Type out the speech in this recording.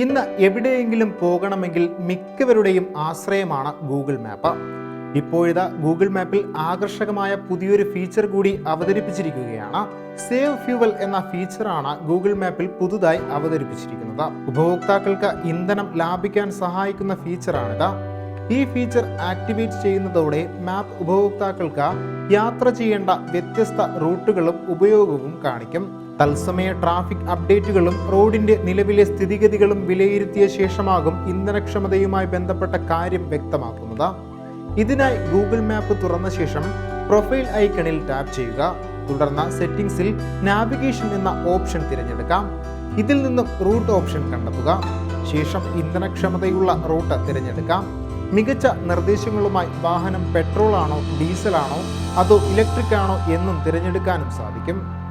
ഇന്ന് എവിടെയെങ്കിലും പോകണമെങ്കിൽ മിക്കവരുടെയും ആശ്രയമാണ് ഗൂഗിൾ മാപ്പ്. ഇപ്പോഴിതാ ഗൂഗിൾ മാപ്പിൽ ആകർഷകമായ പുതിയൊരു ഫീച്ചർ കൂടി അവതരിപ്പിച്ചിരിക്കുകയാണ്. സേവ് ഫ്യൂവൽ എന്ന ഫീച്ചറാണ് ഗൂഗിൾ മാപ്പിൽ പുതുതായി അവതരിപ്പിച്ചിരിക്കുന്നത്. ഉപഭോക്താക്കൾക്ക് ഇന്ധനം ലാഭിക്കാൻ സഹായിക്കുന്ന ഫീച്ചറാണിത്. ഈ ഫീച്ചർ ആക്ടിവേറ്റ് ചെയ്യുന്നതോടെ മാപ്പ് ഉപഭോക്താക്കൾക്ക് യാത്ര ചെയ്യേണ്ട വ്യത്യസ്ത റൂട്ടുകളും ഉപയോഗവും കാണിക്കും. തത്സമയ ട്രാഫിക് അപ്ഡേറ്റുകളും റോഡിന്റെ നിലവിലെ സ്ഥിതിഗതികളും വിലയിരുത്തിയ ശേഷമാകും ഇന്ധനക്ഷമതയുമായി ബന്ധപ്പെട്ട കാര്യം വ്യക്തമാക്കുന്നത്. ഇതിനായി ഗൂഗിൾ മാപ്പ് തുറന്ന ശേഷം പ്രൊഫൈൽ ഐക്കണിൽ ടാപ്പ് ചെയ്യുക. തുടർന്ന് സെറ്റിംഗ്സിൽ നാവിഗേഷൻ എന്ന ഓപ്ഷൻ തിരഞ്ഞെടുക്കാം. ഇതിൽ നിന്നും റൂട്ട് ഓപ്ഷൻ കണ്ടെത്തുക. ശേഷം ഇന്ധനക്ഷമതയുള്ള റൂട്ട് തിരഞ്ഞെടുക്കാം. മികച്ച നിർദ്ദേശങ്ങളുമായി വാഹനം ഡീസൽ ആണോ അതോ ഇലക്ട്രിക് ആണോ എന്നും തിരഞ്ഞെടുക്കാനും സാധിക്കും.